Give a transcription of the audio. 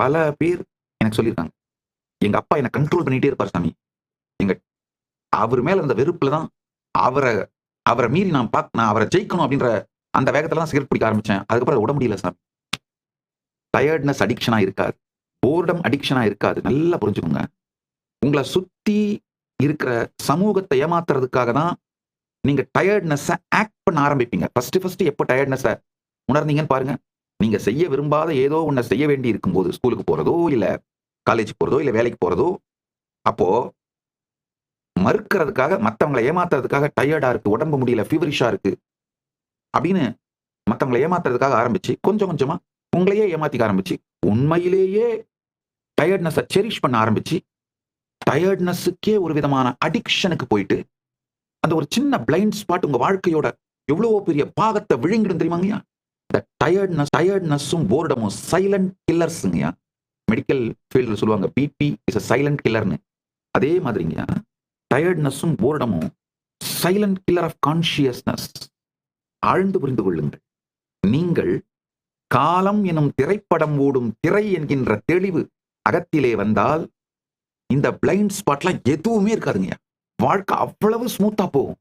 பல பேர் எனக்கு சொல்லியிருக்காங்க. எங்க அப்பா என்னை கண்ட்ரோல் பண்ணிட்டே இருப்பார் சாமி. எங்க அவர் மேல இருந்த வெறுப்புல தான் அவரை அவரை மீறி நான் பாக் நான் அவரை ஜெயிக்கணும் அப்படின்ற அந்த வேகத்துல தான் சிகரெட் பிடிக்க ஆரம்பிச்சேன். அதுக்கப்புறம் உட முடியல சாமி. டயர்ட்னஸ் அடிக்ஷனா இருக்காது. போர்டம் அடிக்ஷனா இருக்காது. நல்லா புரிஞ்சுக்கோங்க. உங்களை சுத்தி இருக்கிற சமூகத்தை ஏமாத்துறதுக்காக தான் நீங்க டயர்ட்னஸ் ஆக்ட் பண்ண ஆரம்பிப்பீங்க. ஃபர்ஸ்ட் ஃபர்ஸ்ட் எப்போ டயர்ட்னஸ் உணர்ந்தீங்கன்னு பாருங்க. நீங்க செய்ய விரும்பாத ஏதோ ஒன்றை செய்ய வேண்டி இருக்கும்போது ஸ்கூலுக்கு போறதோ இல்ல காலேஜ் போறதோ இல்லை வேலைக்கு போறதோ அப்போ மறுக்கிறதுக்காக மற்றவங்களை ஏமாத்துறதுக்காக டயர்டா இருக்கு உடம்பு முடியல ஃபீவரிஷா இருக்கு அப்படின்னு மற்றவங்களை ஏமாத்துறதுக்காக ஆரம்பிச்சு கொஞ்சம் கொஞ்சமா உங்களையே ஏமாத்திக்க ஆரம்பிச்சு உண்மையிலேயே டயர்ட்னஸை செரிஷ் பண்ண ஆரம்பிச்சு டயர்ட்னஸுக்கே ஒரு விதமான அடிக்ஷனுக்கு போயிட்டு அந்த ஒரு சின்ன பிளைண்ட் ஸ்பாட் உங்க வாழ்க்கையோட எவ்வளவோ பெரிய பாகத்தை விழுங்கிடும் தெரியுமாங்கய்யா இந்த டயர்ட்னஸ் டயர்ட்னஸும் போர்டமும் சைலண்ட் கில்லர்ஸுங்கய்யா மெடிக்கல் ஃபீல்டில் சொல்லுவாங்க பிபி இஸ் அ சைலண்ட் கில்லர்னு அதே மாதிரிங்கய்யா டயர்ட்னஸும் போர்டமும் சைலண்ட் கில்லர் ஆஃப் கான்ஷியஸ்னஸ் ஆழ்ந்து புரிந்து கொள்ளுங்கள். நீங்கள் காலம் எனும் திரைப்படம் ஓடும் திரை என்கின்ற தெளிவு அகத்திலே வந்தால் இந்த பிளைண்ட் ஸ்பாட்லாம் எதுவுமே இருக்காதுங்கய்யா வாழ்க்கை அவ்வளவு ஸ்மூத்தா போகும்.